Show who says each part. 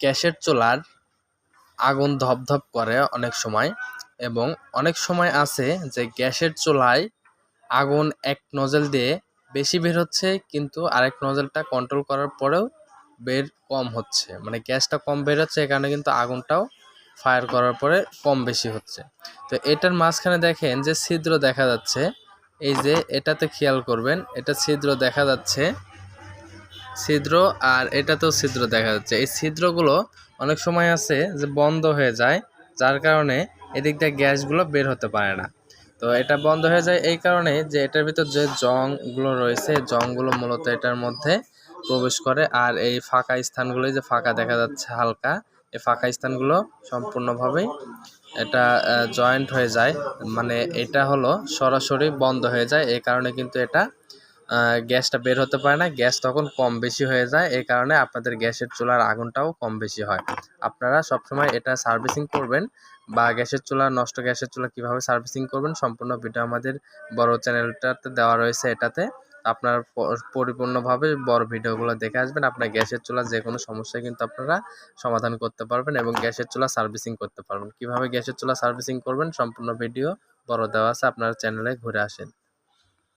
Speaker 1: গ্যাসের চুলার আগুন ধপধপ করে অনেক সময় এবং অনেক সময় আছে যে গ্যাসের চুলায় আগুন এক নজল দিয়ে বেশি বের হচ্ছে, কিন্তু আরেক নজলটা কন্ট্রোল করার পরেও বের কম হচ্ছে। মানে গ্যাসটা কম বের হচ্ছে কারণে কিন্তু আগুনটাও ফায়ার করার পরে কম বেশি হচ্ছে। তো এটার মাঝখানে দেখেন যে ছিদ্র দেখা যাচ্ছে। এই যে এটাতে খেয়াল করবেন, এটা ছিদ্র দেখা যাচ্ছে ছিদ্র আর এটাতেও ছিদ্র দেখা যাচ্ছে। এই ছিদ্রগুলো অনেক সময় আছে যে বন্ধ হয়ে যায়, যার কারণে এদিক দিয়ে গ্যাসগুলো বের হতে পারে না। তো এটা বন্ধ হয়ে যায় এই কারণে যে এটার ভিতর যে জংগুলো রয়েছে জংগুলো মূলত এটার মধ্যে প্রবেশ করে। আর এই ফাঁকা স্থানগুলো যে ফাঁকা দেখা যাচ্ছে হালকা, এই ফাঁকা স্থানগুলো সম্পূর্ণভাবেই এটা জয়েন্ট হয়ে যায়। মানে এটা হলো সরাসরি বন্ধ হয়ে যায়। এই কারণে কিন্তু এটা গ্যাসটা বের হতে পারে না। গ্যাস তখন কম বেশি হয়ে যায়। এই কারণে আপনাদের গ্যাসের চুলার আগুনটাও কম বেশি হয়। আপনারা সবসময় এটা সার্ভিসিং করবেন বা গ্যাসের চুলা, নষ্ট গ্যাসের চুলা কীভাবে সার্ভিসিং করবেন সম্পূর্ণ ভিডিও আমাদের বড় চ্যানেলটাতে দেওয়া রয়েছে এটাতে। আপনার পরিপূর্ণভাবে বড় ভিডিওগুলো দেখে আসবেন। আপনার গ্যাসের চুলা যে কোনো সমস্যায় কিন্তু আপনারা সমাধান করতে পারবেন এবং গ্যাসের চুলা সার্ভিসিং করতে পারবেন। কীভাবে গ্যাসের চুলা সার্ভিসিং করবেন সম্পূর্ণ ভিডিও বড় দেওয়া আছে। আপনার চ্যানেলে ঘুরে আসেন।